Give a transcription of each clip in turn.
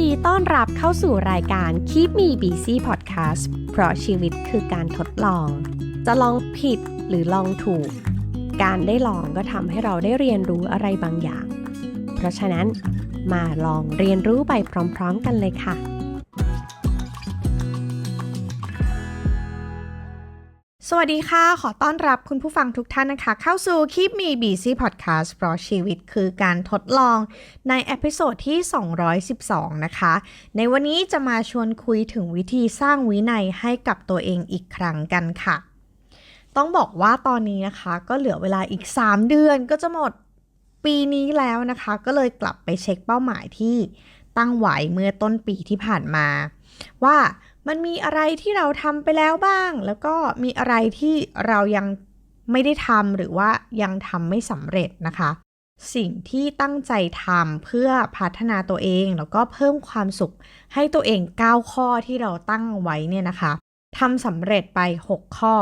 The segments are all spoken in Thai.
ดีต้อนรับเข้าสู่รายการ Keep Me Busy Podcast เพราะชีวิตคือการทดลอง จะลองผิดหรือลองถูก การได้ลองก็ทำให้เราได้เรียนรู้อะไรบางอย่าง เพราะฉะนั้นมาลองเรียนรู้ไปพร้อม ๆ กันเลยค่ะ สวัสดีค่ะ ขอต้อนรับคุณผู้ฟังทุกท่านนะคะ เข้าสู่ Keep Me Busy Podcast เพราะชีวิตคือการทดลองในเอพิโซดที่ 212 นะคะ ในวันนี้จะมาชวนคุยถึงวิธีสร้างวินัยให้กับตัวเองอีกครั้งกันค่ะ ต้องบอกว่าตอนนี้นะคะ ก็เหลือเวลาอีก 3 เดือนก็จะหมดปีนี้แล้วนะคะ ก็เลยกลับไปเช็คเป้าหมายที่ตั้งไว้เมื่อต้นปีที่ผ่านมา ว่า มันมีอะไรที่เราทำไปแล้วบ้าง แล้วก็มีอะไรที่เรายังไม่ได้ทำหรือว่ายังทำไม่สำเร็จนะคะ สิ่งที่ตั้งใจทำเพื่อพัฒนาตัวเอง แล้วก็เพิ่มความสุขให้ตัวเอง 9 ข้อที่เราตั้งไว้เนี่ยนะคะทำสำเร็จไป 6 ข้อ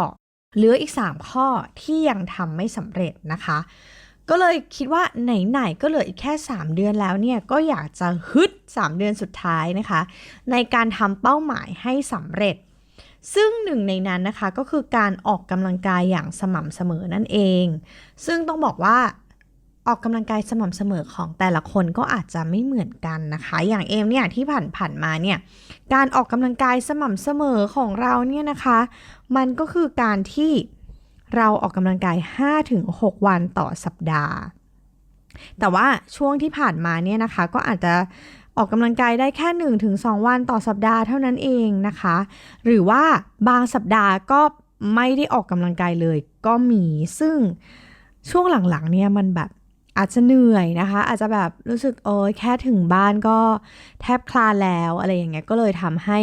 เหลืออีก 3 ข้อที่ยังทำไม่สำเร็จนะคะ ก็เลยคิดว่าไหนๆก็เหลืออีกแค่ 3 เดือนแล้วเนี่ยก็อยากจะฮึด 3 เดือนสุดท้ายนะคะ ในการทำเป้าหมายให้สำเร็จ ซึ่งหนึ่งในนั้นนะคะก็คือการออกกำลังกายอย่างสม่ำเสมอนั่นเอง ซึ่งต้องบอกว่าออกกำลังกายสม่ำเสมอของแต่ละคนก็อาจจะไม่เหมือนกันนะคะ อย่างเอมเนี่ยที่ผ่านผ่านมาเนี่ยการออกกำลังกายสม่ำเสมอของเราเนี่ยนะคะ มันก็คือการที่ เราออกกำลังกาย 5-6 วันต่อสัปดาห์ แต่ว่าช่วงที่ผ่านมาเนี่ยนะคะ ก็อาจจะออกกำลังกายได้แค่ 1-2 วันต่อสัปดาห์เท่านั้นเองนะคะ หรือว่าบางสัปดาห์ก็ไม่ได้ออกกำลังกายเลยก็มีซึ่งช่วงหลังๆเนี่ยมันแบบ อาจจะเหนื่อยนะคะ อาจจะแบบรู้สึกโอ้ยแค่ถึงบ้านก็แทบคลานแล้วอะไรอย่างเงี้ยก็เลยทำให้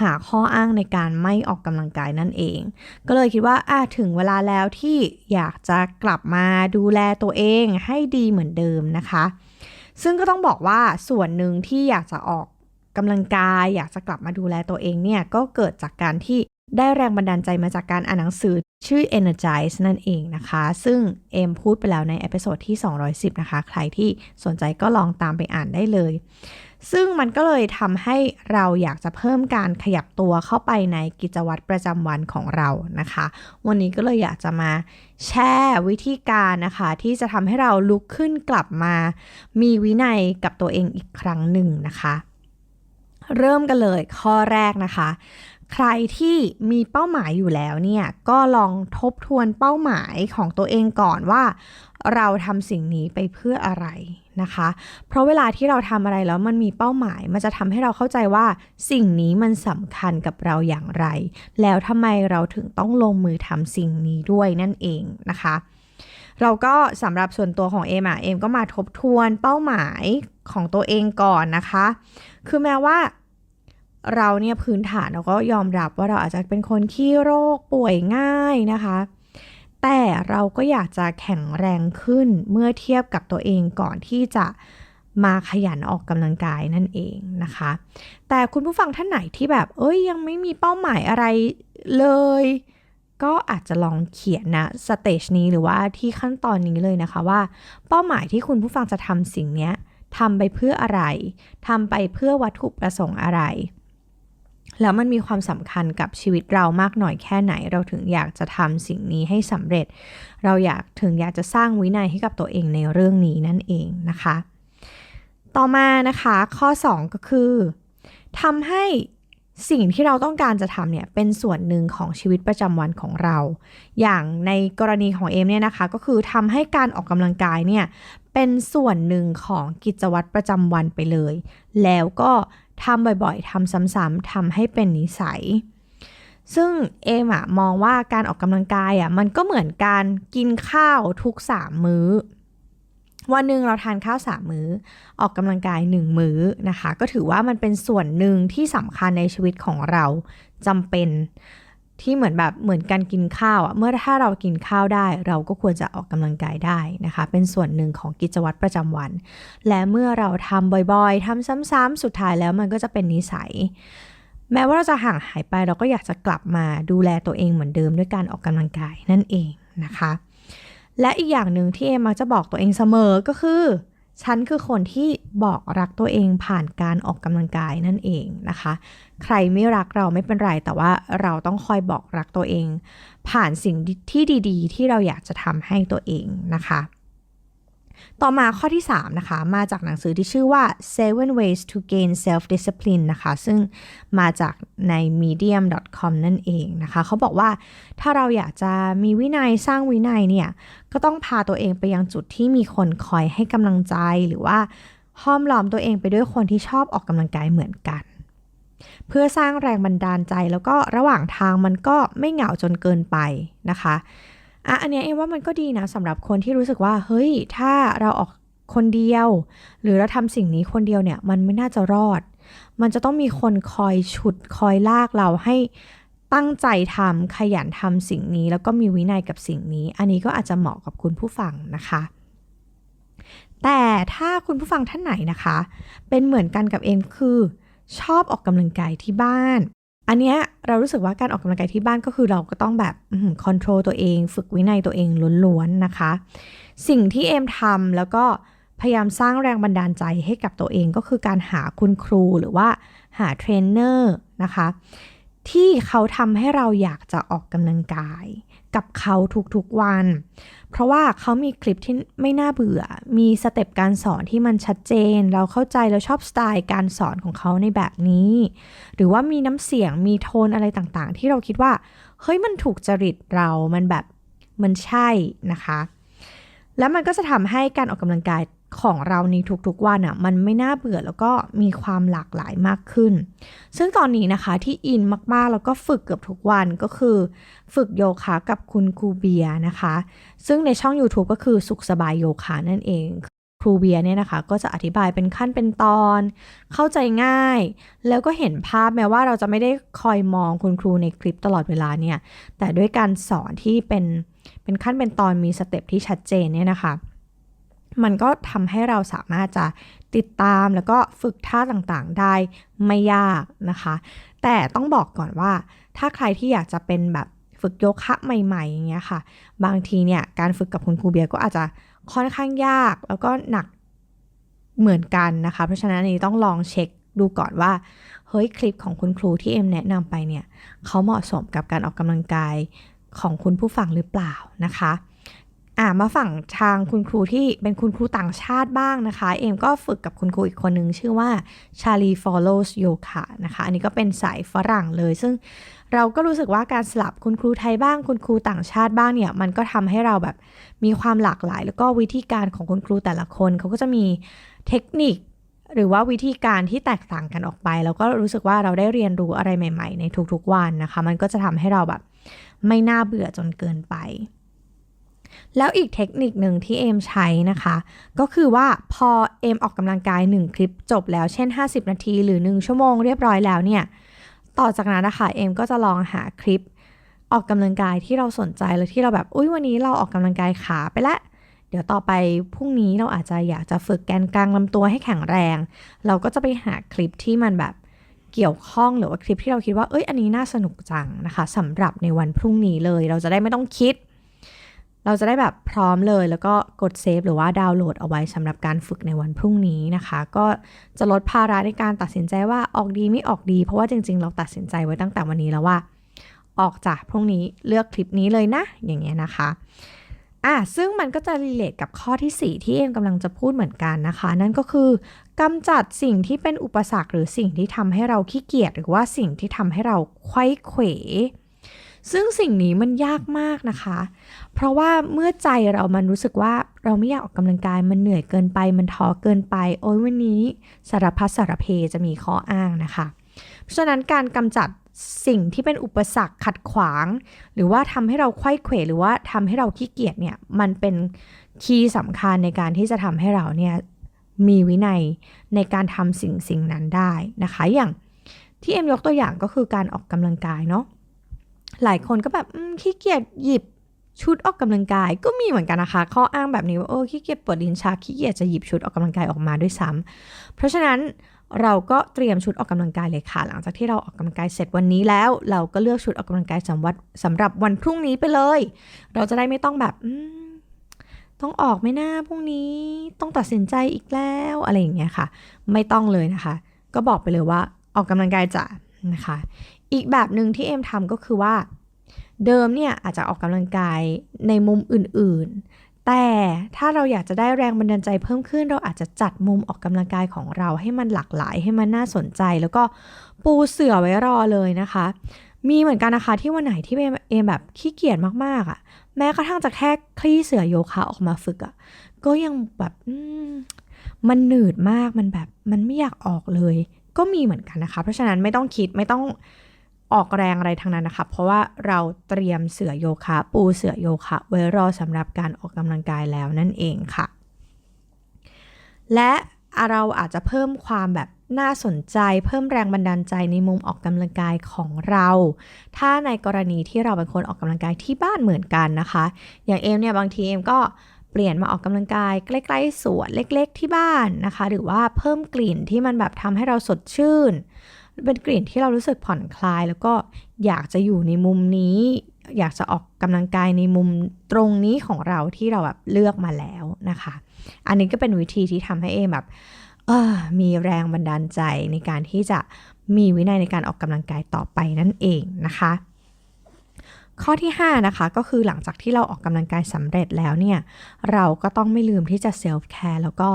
หาข้ออ้างในการไม่ออกกำลังกายนั่นเอง ก็เลยคิดว่าอะถึงเวลาแล้วที่อยากจะกลับมาดูแลตัวเองให้ดีเหมือนเดิมนะคะ ซึ่งก็ต้องบอกว่าส่วนหนึ่งที่อยากจะออกกำลังกายอยากจะกลับมาดูแลตัวเองเนี่ยก็เกิดจากการที่ ได้แรงบันดาลใจมาจากการอ่านหนังสือชื่อ Energize นั่นเองนะคะ ซึ่งเอมพูดไปแล้วในเอพิโซดที่ 210 นะคะ ใครที่สนใจก็ลองตามไปอ่านได้เลย ซึ่งมันก็เลยทำให้เราอยากจะเพิ่มการขยับตัวเข้าไปในกิจวัตรประจำวันของเรานะคะ วันนี้ก็เลยอยากจะมาแชร์วิธีการนะคะ ที่จะทำให้เราลุกขึ้นกลับมา มีวินัยกับตัวเองอีกครั้งหนึ่งนะคะ เริ่มกันเลยข้อแรกนะคะ ใครที่มีเป้าหมายอยู่แล้วเนี่ย ก็ลองทบทวนเป้าหมายของตัวเองก่อนว่า เราทำสิ่งนี้ไปเพื่ออะไรนะคะ เพราะเวลาที่เราทำอะไรแล้วมันมีเป้าหมาย มันจะทำให้เราเข้าใจว่าสิ่งนี้มันสำคัญกับเราอย่างไร แล้วทำไมเราถึงต้องลงมือทำสิ่งนี้ด้วยนั่นเองนะคะเราก็สำหรับส่วนตัวของเอมอะเอมก็มาทบทวนเป้าหมายของตัวเองก่อนนะคะ คือแม้ว่า เราเนี่ยพื้นฐานเราก็ยอมรับว่าเราอาจจะเป็นคนขี้โรคป่วยง่ายนะคะ แต่เราก็อยากจะแข็งแรงขึ้นเมื่อเทียบกับตัวเองก่อนที่จะมาขยันออกกำลังกายนั่นเองนะคะ แต่คุณผู้ฟังท่านไหนที่แบบ เอ้ยยังไม่มีเป้าหมายอะไรเลย ก็อาจจะลองเขียนนะสเตจนี้หรือว่าที่ขั้นตอนนี้เลยนะคะว่า เป้าหมายที่คุณผู้ฟังจะทำสิ่งนี้ทำไปเพื่ออะไรทำไปเพื่อวัตถุประสงค์อะไร แล้วมันมีความสำคัญกับชีวิตเรามากหน่อยแค่ไหน เราถึงอยากจะทำสิ่งนี้ให้สำเร็จ เราอยากถึงอยากจะสร้างวินัยให้กับตัวเองในเรื่องนี้นั่นเองนะคะ ต่อมานะคะข้อ 2 ก็คือทำให้สิ่งที่เราต้องการจะทำเนี่ยเป็นส่วนหนึ่งของชีวิตประจำวันของเรา อย่างในกรณีของเอมเนี่ยนะคะ ก็คือทำให้การออกกำลังกายเนี่ยเป็นส่วนหนึ่งของกิจวัตรประจำวันไปเลย แล้วก็ ทำบ่อยๆทำซ้ำๆทำให้เป็นนิสัย ซึ่งเอมอะมองว่าการออกกำลังกายอะมันก็เหมือนการกินข้าวทุกสามมื้อ วันหนึ่งเราทานข้าวสามมื้อ ออกกำลังกายหนึ่งมื้อนะคะ ก็ถือว่ามันเป็นส่วนหนึ่งที่สำคัญในชีวิตของเราจำเป็น ที่เหมือนแบบเหมือนการกินข้าวอะเมื่อถ้าเรากินข้าวได้ เราก็ควรจะออกกำลังกายได้นะคะ เป็นส่วนหนึ่งของกิจวัตรประจำวัน และเมื่อเราทำบ่อยๆทำซ้ำๆสุดท้ายแล้วมันก็จะเป็นนิสัย แม้ว่าเราจะห่างหายไปเราก็อยากจะกลับมาดูแลตัวเองเหมือนเดิมด้วยการออกกำลังกายนั่นเองนะคะ และอีกอย่างหนึ่งที่เอมมักจะบอกตัวเองเสมอก็คือ ฉันคือคนที่บอกรักตัวเองผ่านการออกกำลังกายนั่นเองนะคะ ใครไม่รักเราไม่เป็นไรแต่ว่าเราต้องคอยบอกรักตัวเอง ผ่านสิ่งที่ดีๆ ที่เราอยากจะทำให้ตัวเองนะคะ ต่อมาข้อที่ 3 นะคะ มาจากหนังสือที่ชื่อว่า Seven Ways to Gain Self Discipline นะคะ ซึ่งมาจากใน medium.com นั่นเองนะคะ เขาบอกว่าถ้าเราอยากจะมีวินัยสร้างวินัยเนี่ย ก็ต้องพาตัวเองไปยังจุดที่มีคนคอยให้กำลังใจหรือว่าห้อมล้อมตัวเองไปด้วยคนที่ชอบออกกำลังกายเหมือนกัน เพื่อสร้างแรงบันดาลใจแล้วก็ระหว่างทางมันก็ไม่เหงาจนเกินไปนะคะ อะอันเนี้ยเองว่ามันก็ดีนะสำหรับคนที่รู้สึกว่า เฮ้ย ถ้าเราออกคนเดียว หรือเราทำสิ่งนี้คนเดียวเนี่ย มันไม่น่าจะรอด มันจะต้องมีคนคอยฉุดคอยลากเราให้ตั้งใจทำขยันทำสิ่งนี้ แล้วก็มีวินัยกับสิ่งนี้ อันนี้ก็อาจจะเหมาะกับคุณผู้ฟังนะคะ แต่ถ้าคุณผู้ฟังท่านไหนนะคะ เป็นเหมือนกันกับเอ็มคือ ชอบออกกำลังกายที่บ้าน อันเนี้ยเรารู้สึกว่าการออกกำลังกายที่บ้านก็คือเราก็ต้องแบบคอนโทรลตัวเอง ฝึกวินัยตัวเองล้วนๆนะคะ สิ่งที่เอมทำแล้วก็พยายามสร้างแรงบันดาลใจให้กับตัวเองก็คือการหาคุณครูหรือว่าหาเทรนเนอร์นะคะ ที่เขาทำให้เราอยากจะออกกำลังกาย กับเขาทุกๆวัน เพราะว่าเขามีคลิปที่ไม่น่าเบื่อ มีสเต็ปการสอนที่มันชัดเจน เราเข้าใจเราชอบสไตล์การสอนของเขาในแบบนี้ หรือว่ามีน้ำเสียงมีโทนอะไรต่างๆ ที่เราคิดว่าเฮ้ยมันถูกจริตเรา มันแบบมันใช่นะคะ แล้วมันก็จะทำให้การออกกำลังกาย ของเราในทุกๆวันอะ่ะมันไม่น่าเบื่อแล้วก็มีความหลากหลายมากขึ้น ซึ่งตอนนี้นะคะที่อินมากๆ แล้วก็ฝึกเกือบทุกวันก็คือ ฝึกโยคะกับคุณครูเบียนะคะ ซึ่งในช่อง YouTube ก็คือสุขสบายโยคะนั่นเองครูเบียเนี่ยนะคะก็จะอธิบายเป็นขั้นเป็นตอน เข้าใจง่าย แล้วก็เห็นภาพแม้ว่าเราจะไม่ได้คอยมองคุณครูในคลิปตลอดเวลาเนี่ย แต่ด้วยการสอนที่เป็นเป็นขั้นเป็นตอนมีสเต็ปที่ชัดเจนเนี่ยนะคะ มันก็ทำให้เราสามารถจะติดตามแล้วก็ฝึกท่าต่างๆได้ไม่ยากนะคะ แต่ต้องบอกก่อนว่าถ้าใครที่อยากจะเป็นแบบฝึกโยคะใหม่ๆอย่างเงี้ยค่ะ บางทีเนี่ยการฝึกกับคุณครูเบียร์ก็อาจจะค่อนข้างยากแล้วก็หนักเหมือนกันนะคะ เพราะฉะนั้นนนี้ต้องลองเช็คดูก่อนว่าเฮ้ยคลิปของคุณครูที่เอ็มแนะนำไปเนี่ยเขาเหมาะสมกับการออกกำลังกายของคุณผู้ฟังหรือเปล่านะคะ อ่ามาฝั่งทางคุณครูที่เป็นคุณครูต่างชาติบ้างนะคะ เอ็มก็ฝึกกับคุณครูอีกคนนึงชื่อว่า Charlie Follows Yoga นะคะ อันนี้ก็เป็นสายฝรั่งเลย ซึ่งเราก็รู้สึกว่าการสลับคุณครูไทยบ้าง คุณครูต่างชาติบ้างเนี่ย มันก็ทำให้เราแบบมีความหลากหลาย แล้วก็วิธีการของคุณครูแต่ละคน เขาก็จะมีเทคนิคหรือว่าวิธีการที่แตกต่างกันออกไป แล้วก็รู้สึกว่าเราได้เรียนรู้อะไรใหม่ ๆ ในทุกๆวันนะคะ มันก็จะทำให้เราแบบไม่น่าเบื่อจนเกินไป แล้วอีกเทคนิคหนึ่งที่เอมใช้นะคะ ก็คือว่าพอเอมออกกำลังกาย 1 คลิปจบแล้วเช่น 50 นาที หรือ 1 ชั่วโมงเรียบร้อยแล้วเนี่ย ต่อจากนั้นนะคะเอมก็จะลองหาคลิปออกกำลังกายที่เราสนใจแล้วที่เราแบบ อุ้ยวันนี้เราออกกำลังกายขาไปละเดี๋ยวต่อไปพรุ่งนี้เราอาจจะอยากจะฝึกแกนกลางลำตัวให้แข็งแรง เราก็จะไปหาคลิปที่มันแบบเกี่ยวข้องหรือว่าคลิปที่เราคิดว่าเอ้ยอันนี้น่าสนุกจังนะคะสำหรับในวันพรุ่งนี้เลย เราจะได้ไม่ต้องคิด เราจะได้แบบพร้อมเลยแล้วก็กดเซฟหรือว่าดาวน์โหลดเอาไว้สำหรับการฝึกในวันพรุ่งนี้นะคะ ก็จะลดภาระในการตัดสินใจว่าออกดีไม่ออกดี เพราะว่าจริง ๆ เราตัดสินใจไว้ตั้งแต่วันนี้แล้วว่า ออกจากพรุ่งนี้เลือกคลิปนี้เลยนะ อย่างเงี้ยนะคะอะซึ่งมันก็จะรีเลทกับข้อที่ 4 ที่เอ็มกำลังจะพูดเหมือนกันนะคะ นั่นก็คือกำจัดสิ่งที่เป็นอุปสรรคหรือสิ่งที่ทำให้เราขี้เกียจหรือว่าสิ่งที่ทำให้เราไขว้เขวซึ่งสิ่งนี้มันยากมากนะคะ เพราะว่าเมื่อใจเรามันรู้สึกว่าเราไม่อยากออกกำลังกายมันเหนื่อยเกินไป มันท้อเกินไป โอ้ยวันนี้สารพัดสารเพจะมีข้ออ้างนะคะ เพราะฉะนั้นการกำจัดสิ่งที่เป็นอุปสรรคขัดขวาง หรือว่าทำให้เราไข้เขวหรือว่าทำให้เราขี้เกียจเนี่ยมันเป็นคีย์สำคัญในการที่จะทำให้เราเนี่ยมีวินัยในการทำสิ่งสิ่งนั้นได้นะคะ อย่างที่เอ็มยกตัวอย่างก็คือการออกกำลังกายเนาะหลายคนก็แบบขี้เกียจหยิบ ชุดออกกำลังกายก็มีเหมือนกันนะคะ ข้ออ้างแบบนี้ว่าโอ้ขี้เกียจปวดลิ้นชักขี้เกียจจะหยิบชุดออกกำลังกายออกมาด้วยซ้ำเพราะฉะนั้นเราก็เตรียมชุดออกกำลังกายเลยค่ะ หลังจากที่เราออกกำลังกายเสร็จวันนี้แล้ว เราก็เลือกชุดออกกำลังกายสำหรับสำหรับวันพรุ่งนี้ไปเลย เราจะได้ไม่ต้องแบบต้องออกไม่น่าพรุ่งนี้ต้องตัดสินใจอีกแล้วอะไรอย่างเงี้ยค่ะ ไม่ต้องเลยนะคะ ก็บอกไปเลยว่าออกกำลังกายจ้ะนะคะ อีกแบบหนึ่งที่เอ็มทำก็คือว่า เดิมเนี่ยอาจจะออกกำลังกายในมุมอื่นๆ แต่ถ้าเราอยากจะได้แรงบันดาลใจเพิ่มขึ้น เราอาจจะจัดมุมออกกำลังกายของเราให้มันหลากหลายให้มันน่าสนใจ แล้วก็ปูเสื่อไว้รอเลยนะคะ มีเหมือนกันนะคะที่วันไหนที่เอมแบบขี้เกียจมากๆอะ่ะ แม้กระทั่งจะแค่คลี่เสือโยคะออกมาฝึกอะ่ะก็ยังแบบมันหนืดมากมันแบบมันไม่อยากออกเลย ก็มีเหมือนกันนะคะ เพราะฉะนั้นไม่ต้องคิดไม่ต้อง ออกแรงอะไรทางนั้นนะคะเพราะว่าเราเตรียมเสือโยคะ ปูเสือโยคะไว้รอสำหรับการออกกำลังกายแล้วนั่นเองค่ะ และเราอาจจะเพิ่มความแบบน่าสนใจ เพิ่มแรงบันดาลใจในมุมออกกำลังกายของเรา ถ้าในกรณีที่เราเป็นคนออกกำลังกายที่บ้านเหมือนกันนะคะ อย่างเอมเนี่ยบางทีเอมก็เปลี่ยนมาออกกำลังกายใกล้ๆสวนเล็กๆที่บ้านนะคะ หรือว่าเพิ่มกลิ่นที่มันแบบทำให้เราสดชื่น เป็นกลิ่นที่เรารู้สึกผ่อนคลาย แล้วก็อยากจะอยู่ในมุมนี้ อยากจะออกกำลังกายในมุมตรงนี้ของเราที่เราแบบเลือกมาแล้วนะคะ อันนี้ก็เป็นวิธีที่ทำให้เอมแบบเออมีแรงบันดาลใจในการที่จะมีวินัยในการออกกำลังกายต่อไปนั่นเองนะคะ ข้อที่ 5 นะคะ ก็คือหลังจากที่เราออกกำลังกายสำเร็จแล้วเนี่ย เราก็ต้องไม่ลืมที่จะเซลฟ์แคร์แล้วก็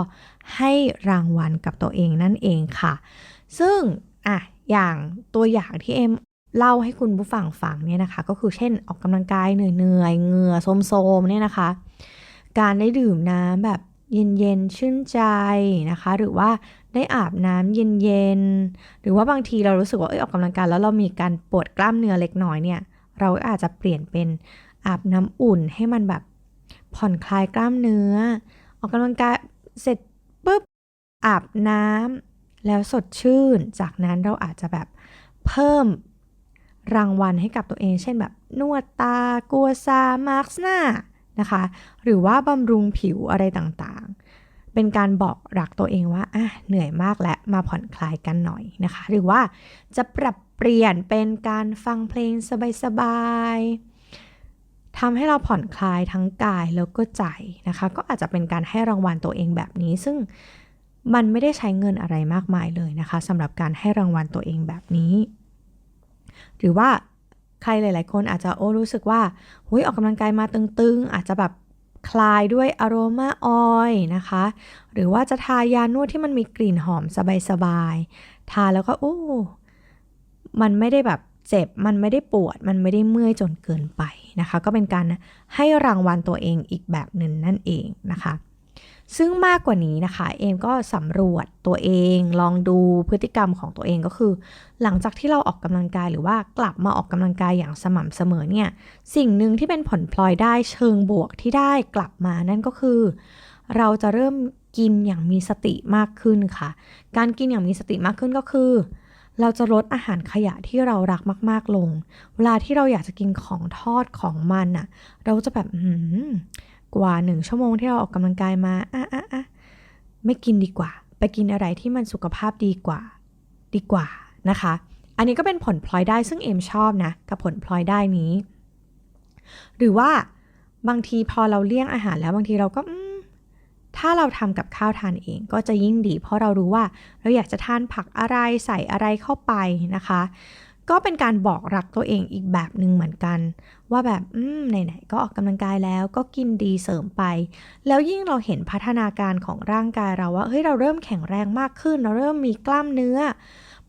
ให้รางวัลกับตัวเองนั่นเองค่ะ ซึ่ง อะอย่างตัวอย่างที่เอ็มเล่าให้คุณผู้ฟังฟังเนี่ยนะคะ ก็คือเช่นออกกำลังกายเหนื่อยๆเหงื่อโซมๆเนี่ยนะคะ การได้ดื่มน้ำแบบเย็นๆชื่นใจนะคะ หรือว่าได้อาบน้ำเย็นๆหรือว่าบางทีเรารู้สึกว่าเออออกกำลังกายแล้วเรามีการปวดกล้ามเนื้อเล็กน้อยเนี่ย เราอาจจะเปลี่ยนเป็นอาบน้ำอุ่นให้มันแบบผ่อนคลายกล้ามเนื้อ ออกกำลังกายเสร็จปุ๊บอาบน้ำ แล้วสดชื่น จากนั้นเราอาจจะแบบเพิ่มรางวัลให้กับตัวเอง เช่นแบบนวดตา กัวซา มาร์กหน้านะคะ หรือว่าบำรุงผิวอะไรต่างๆ เป็นการบอกรักตัวเองว่าอะเหนื่อยมากแล้วมาผ่อนคลายกันหน่อยนะคะ หรือว่าจะปรับเปลี่ยนเป็นการฟังเพลงสบายๆทำให้เราผ่อนคลายทั้งกายแล้วก็ใจนะคะ ก็อาจจะเป็นการให้รางวัลตัวเองแบบนี้ ซึ่ง มันไม่ได้ใช้เงินอะไรมากมายเลยนะคะสำหรับการให้รางวัลตัวเองแบบนี้ หรือว่าใครหลาย ๆ คนอาจจะโอ้รู้สึกว่าหุยออกกำลังกายมาตึง ๆ อาจจะแบบคลายด้วยอโรมาออยนะคะ หรือว่าจะทายานวดที่มันมีกลิ่นหอมสบายๆทาแล้วก็โอ้มันไม่ได้แบบเจ็บ มันไม่ได้ปวด มันไม่ได้เมื่อยจนเกินไปนะคะ ก็เป็นการให้รางวัลตัวเองอีกแบบหนึ่งนั่นเองนะคะ ซึ่งมากกว่านี้นะคะ เอมก็สำรวจตัวเอง ลองดูพฤติกรรมของตัวเองก็คือ หลังจากที่เราออกกำลังกายหรือว่ากลับมาออกกำลังกายอย่างสม่ำเสมอเนี่ย สิ่งหนึ่งที่เป็นผลพลอยได้เชิงบวกที่ได้กลับมานั่นก็คือ เราจะเริ่มกินอย่างมีสติมากขึ้นค่ะ การกินอย่างมีสติมากขึ้นก็คือ เราจะลดอาหารขยะที่เรารักมาก ๆ ลง เวลาที่เราอยากจะกินของทอดของมันอะเราจะแบบ กว่าหนึ่งชั่วโมงที่เราออกกำลังกายมาอะอะอะไม่กินดีกว่า ไปกินอะไรที่มันสุขภาพดีกว่า ดีกว่านะคะ อันนี้ก็เป็นผลพลอยได้ซึ่งเอมชอบนะ กับผลพลอยได้นี้ หรือว่าบางทีพอเราเลี่ยงอาหารแล้วบางทีเราก็ถ้าเราทำกับข้าวทานเองก็จะยิ่งดี เพราะเรารู้ว่าเราอยากจะทานผักอะไรใส่อะไรเข้าไปนะคะ ก็เป็นการบอกรักตัวเองอีกแบบหนึ่งเหมือนกัน ว่าแบบอืมไหนๆก็ออกกำลังกายแล้วก็กินดีเสริมไป แล้วยิ่งเราเห็นพัฒนาการของร่างกายเราว่าเฮ้ยเราเริ่มแข็งแรงมากขึ้น เราเริ่มมีกล้ามเนื้อ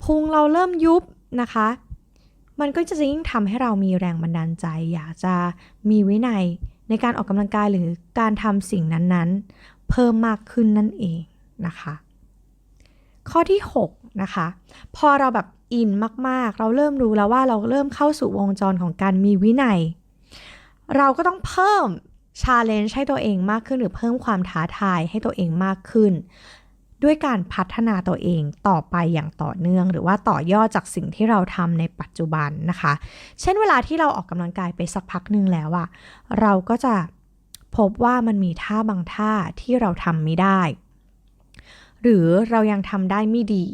พุงเราเริ่มยุบนะคะ มันก็จะยิ่งทำให้เรามีแรงบันดาลใจ อยากจะมีวินัยในการออกกำลังกายหรือการทำสิ่งนั้นๆ เพิ่มมากขึ้นนั่นเองนะคะ ข้อที่ 6 นะคะ พอเราแบบ อินมากๆ เราเริ่มรู้แล้วว่าเราเริ่มเข้าสู่วงจรของการมีวินัย เราก็ต้องเพิ่มชาเลนจ์ให้ตัวเองมากขึ้นหรือเพิ่มความท้าทายให้ตัวเองมากขึ้น ด้วยการพัฒนาตัวเองต่อไปอย่างต่อเนื่อง หรือว่าต่อยอดจากสิ่งที่เราทำในปัจจุบันนะคะ เช่นเวลาที่เราออกกำลังกายไปสักพักหนึ่งแล้วอะเราก็จะพบว่ามันมีท่าบางท่าที่เราทำไม่ได้ หรือเรายังทำได้ไม่ดี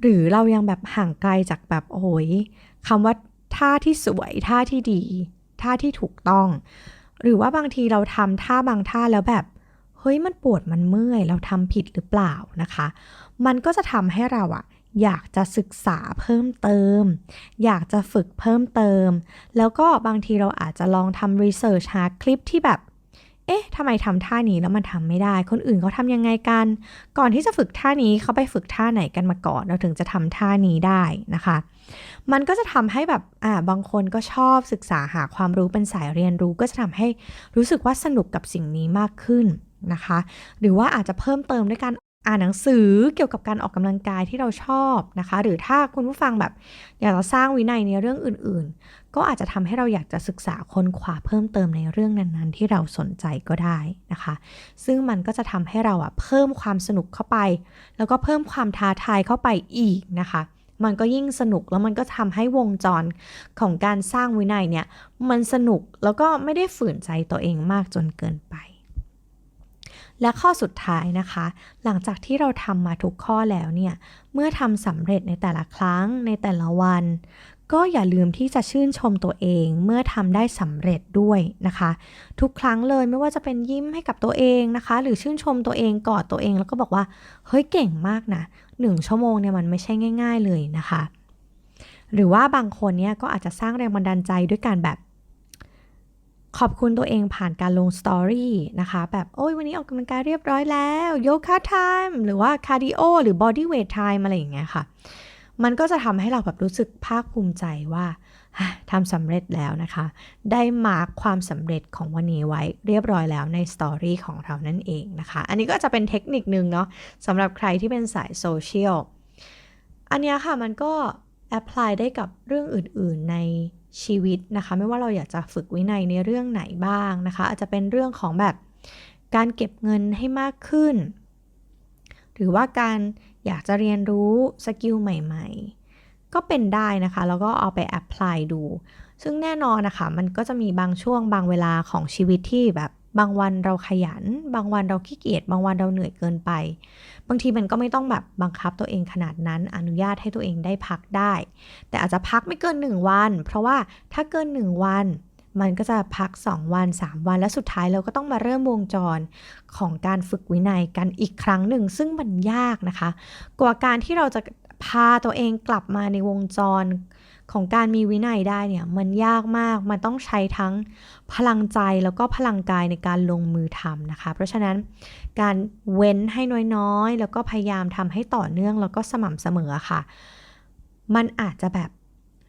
หรือเรายังแบบห่างไกลจากแบบโอ้ยคำว่าท่าที่สวยท่าที่ดีท่าที่ถูกต้อง หรือว่าบางทีเราทำท่าบางท่าแล้วแบบเฮ้ยมันปวดมันเมื่อย เราทำผิดหรือเปล่านะคะ มันก็จะทำให้เราอะอยากจะศึกษาเพิ่มเติม อยากจะฝึกเพิ่มเติม แล้วก็บางทีเราอาจจะลองทำรีเสิร์ชหาคลิปที่แบบ เอ๊ะทำไมทำท่านี้แล้วมันทำไม่ได้ คนอื่นเขาทำยังไงกัน ก่อนที่จะฝึกท่านี้เขาไปฝึกท่าไหนกันมาก่อน เราถึงจะทำท่านี้ได้นะคะ มันก็จะทำให้แบบอ่าบางคนก็ชอบศึกษาหาความรู้เป็นสายเรียนรู้ ก็จะทำให้รู้สึกว่าสนุกกับสิ่งนี้มากขึ้นนะคะ หรือว่าอาจจะเพิ่มเติมด้วยการอ่านหนังสือเกี่ยวกับการออกกำลังกายที่เราชอบนะคะ หรือถ้าคุณผู้ฟังแบบอยากจะสร้างวินัยในเรื่องอื่น ๆ ก็อาจจะทำให้เราอยากจะศึกษาค้นคว้าเพิ่มเติมในเรื่องนั้นๆ ที่เราสนใจก็ได้นะคะ ซึ่งมันก็จะทำให้เราอะเพิ่มความสนุกเข้าไป แล้วก็เพิ่มความท้าทายเข้าไปอีกนะคะมันก็ยิ่งสนุกแล้วมันก็ทำให้วงจรของการสร้างวินัยเนี่ย มันสนุกแล้วก็ไม่ได้ฝืนใจตัวเองมากจนเกินไป และข้อสุดท้ายนะคะ หลังจากที่เราทำมาทุกข้อแล้วเนี่ย เมื่อทำสำเร็จในแต่ละครั้งในแต่ละวัน ก็อย่าลืมที่จะชื่นชมตัวเองเมื่อทำได้สำเร็จด้วยนะคะ ทุกครั้งเลยไม่ว่าจะเป็นยิ้มให้กับตัวเองนะคะ หรือชื่นชมตัวเองกอดตัวเองแล้วก็บอกว่า เฮ้ยเก่งมากนะหนึ่งชั่วโมงเนี่ยมันไม่ใช่ง่าย ๆ เลยนะคะ หรือว่าบางคนเนี่ยก็อาจจะสร้างแรงบันดาลใจด้วยการแบบขอบคุณตัวเองผ่านการลงสตอรี่นะคะ แบบโอ้ยวันนี้ออกกำลังกายเรียบร้อยแล้วโยคะไทม์หรือว่าคาร์ดิโอหรือบอดี้เวทไทม์อะไรอย่างเงี้ยค่ะ มันก็จะทำให้เราแบบรู้สึกภาคภูมิใจว่าทำสำเร็จแล้วนะคะ ได้มาร์คความสำเร็จของวันนี้ไว้เรียบร้อยแล้วในสตอรี่ของเรานั่นเองนะคะ อันนี้ก็จะเป็นเทคนิคนึงเนาะสำหรับใครที่เป็นสายโซเชียล อันนี้ค่ะมันก็แอพพลายได้กับเรื่องอื่น ๆในชีวิตนะคะ ไม่ว่าเราอยากจะฝึกวินัยในเรื่องไหนบ้างนะคะ อาจจะเป็นเรื่องของแบบการเก็บเงินให้มากขึ้น หรือว่าการ อยากจะเรียนรู้สกิลใหม่ๆ ก็เป็นได้นะคะ แล้วก็เอาไปแอพพลายดู ซึ่งแน่นอนนะคะ มันก็จะมีบางช่วงบางเวลาของชีวิตที่แบบบางวันเราขยัน บางวันเราขี้เกียจ บางวันเราเหนื่อยเกินไป บางทีมันก็ไม่ต้องแบบบังคับตัวเองขนาดนั้น อนุญาตให้ตัวเองได้พักได้ แต่อาจจะพักไม่เกิน 1 วัน เพราะว่าถ้าเกิน 1 วัน มันก็จะพัก 2 วัน 3 วัน และสุดท้ายเราก็ต้องมาเริ่มวงจรของการฝึกวินัยกันอีกครั้งหนึ่ง ซึ่งมันยากนะคะ กว่าการที่เราจะพาตัวเองกลับมาในวงจรของการมีวินัยได้เนี่ยมันยากมาก มันต้องใช้ทั้งพลังใจแล้วก็พลังกายในการลงมือทำนะคะ เพราะฉะนั้นการเว้นให้น้อยๆ แล้วก็พยายามทำให้ต่อเนื่องแล้วก็สม่ำเสมอค่ะ มันอาจจะแบบ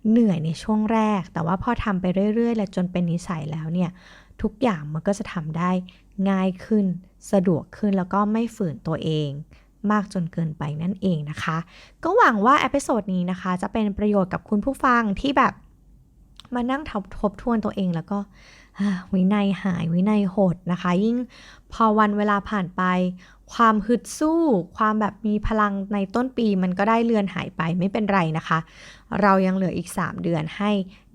เหนื่อยในช่วงแรก แต่ว่าพอทำไปเรื่อยๆ และจนเป็นนิสัยแล้วเนี่ยทุกอย่างมันก็จะทำได้ง่ายขึ้น สะดวกขึ้นแล้วก็ไม่ฝืนตัวเอง มากจนเกินไปนั่นเองนะคะ ก็หวังว่าเอพิโซดนี้นะคะ จะเป็นประโยชน์กับคุณผู้ฟังที่แบบมานั่งทบทบทวนตัวเองแล้วก็วินัยหายวินัยหดนะคะ ยิ่งพอวันเวลาผ่านไป ความฮึดสู้ ความแบบมีพลังในต้นปีมันก็ได้เลือนหายไปไม่เป็นไรนะคะ เรายังเหลืออีก 3 เดือนให้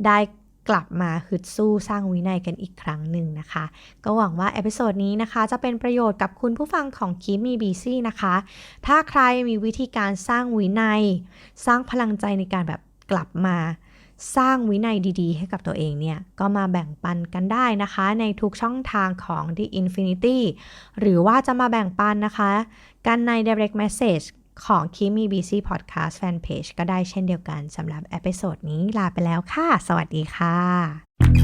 ได้กลับมาฮึดสู้สร้างวินัยกันอีกครั้งหนึ่งนะคะ ก็หวังว่าเอพิโซดนี้นะคะ จะเป็นประโยชน์กับคุณผู้ฟังของคีมีบีซี่นะคะ ถ้าใครมีวิธีการสร้างวินัย สร้างพลังใจในการแบบกลับมา สร้างวินัยดีๆ ให้กับตัวเองเนี่ย ก็มาแบ่งปันกันได้นะคะ ในทุกช่องทางของ The Infinity หรือว่าจะมาแบ่งปันนะคะ กันใน direct message ของ Kimi BC Podcast Fanpage ก็ได้เช่นเดียวกันสำหรับเอพิโซดนี้ลาไปแล้วค่ะ สวัสดีค่ะ